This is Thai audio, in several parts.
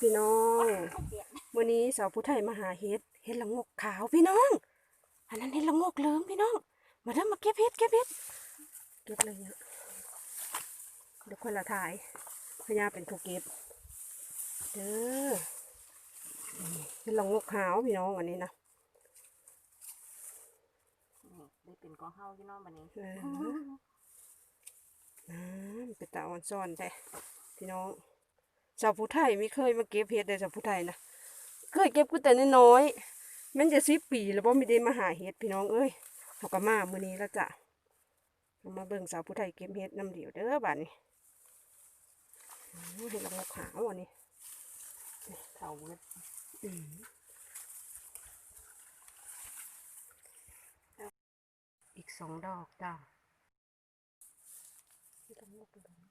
พี่น้องวันนี้สาวผู้ไทยมาหาเห็ดเห็ดละงกขาวพี่น้อง อันนั้นเห็ดละงกเหลืองพี่น้อง มาเด้อมาเก็บเห็ดเก็บเห็ดเก็บเลยเนี่ยเดี๋ยวคนละถ่ายพญาเป็นผู้เก็บเด้อนี่เห็ดละงกขาวพี่น้องวันนี้นะนี่ได้เป็นกอเฮาพี่น้องบัดนี้เออน้ำเป็นตาอ่อนซ่อนแต่พี่น้อง สาวผู้ไทยไม่เคยมาเก็บเห็ดเลยสาวผู้ไทยนะเคยเก็บกูแต่น้อยๆมันจะสิบปีแล้วบ่ไม่ได้มาหาเห็ดพี่น้องเอ้ยเขาก็มามื้อนี้แล้วจ้ะมาเบิ่งสาวผู้ไทยเก็บเห็ดน้ำเดียวเด้อบัดนี้โอ้เห็ดละงกขาวอันนี้เข่าเวิดอีกสองดอกจ้ะเห็ดละงกเหลือง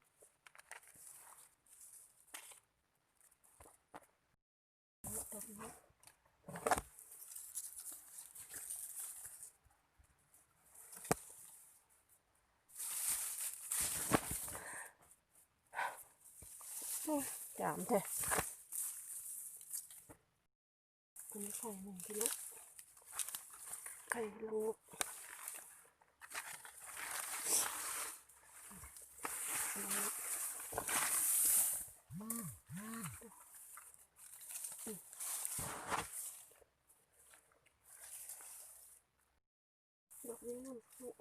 จามเถอะอันนี้ไข่หนึ่งกิโลไข่ลูกดอกนี้มันลูก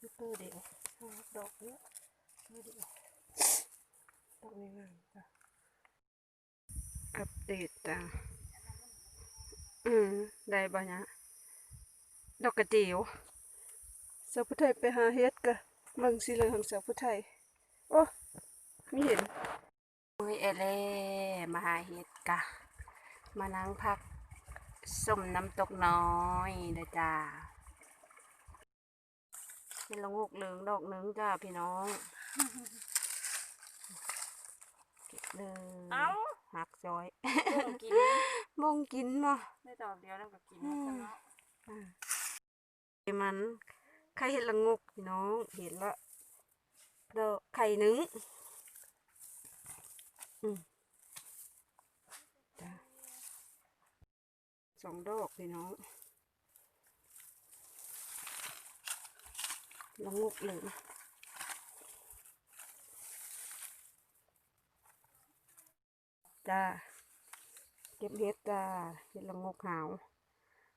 ลูเตอร์เดียวดอกเนี้ยเตอร์เดียว ตรงนี้งามจ้ะอัปเดตจ้ะอืมได้บ่เนี่ยดอกกระเจียวสาวผู้ไทยไปหาเฮ็ดกะเบิ่งสิเลยของสาวผู้ไทย โอ้ไม่เห็นมือเอเล่มาหาเฮ็ดกะ มานั่งพักส้มน้ำตกน้อยเด้อจ้าเป็นละงกเหลืองดอกหนึงจ้าพี่น้อง เก็บเลยเอ้าหักซอยบ่งกินมองกินมาได้ดอกเดียวแล้วก็กินแล้วเนาะมันไข่เห็ดละงกพี่น้องเห็นละดอกไข่หนึ่งอืมจ้ะสองดอกพี่น้องละงกเลย จ้า เก็บเห็ดจ้า เห็ดละงกขาว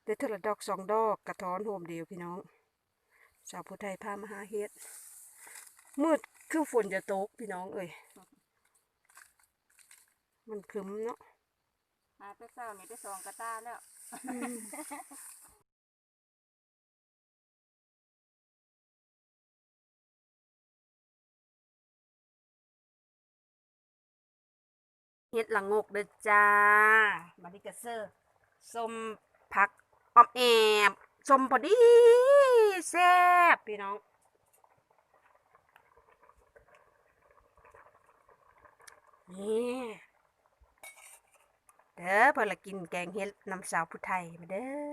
ได้เทอละดอกสองดอกกระท้อนโฮมเดียวพี่น้อง สาวผู้ไทยพามาหาเฮ็ด มืดคือฝนจะตกพี่น้องเอ้ย มันครึ้มเนาะ หาไปเช้านี่ได้สองกระตาแล้ว เฮ็ดละงกเด้อจ้า มาดิกระเซอร์ส้มผักออมแอบส้มพอดีแซ่บพี่น้อง นี่เด้อพอละกินแกงเฮ็ดน้ำสาวผู้ไทยมาเด้อ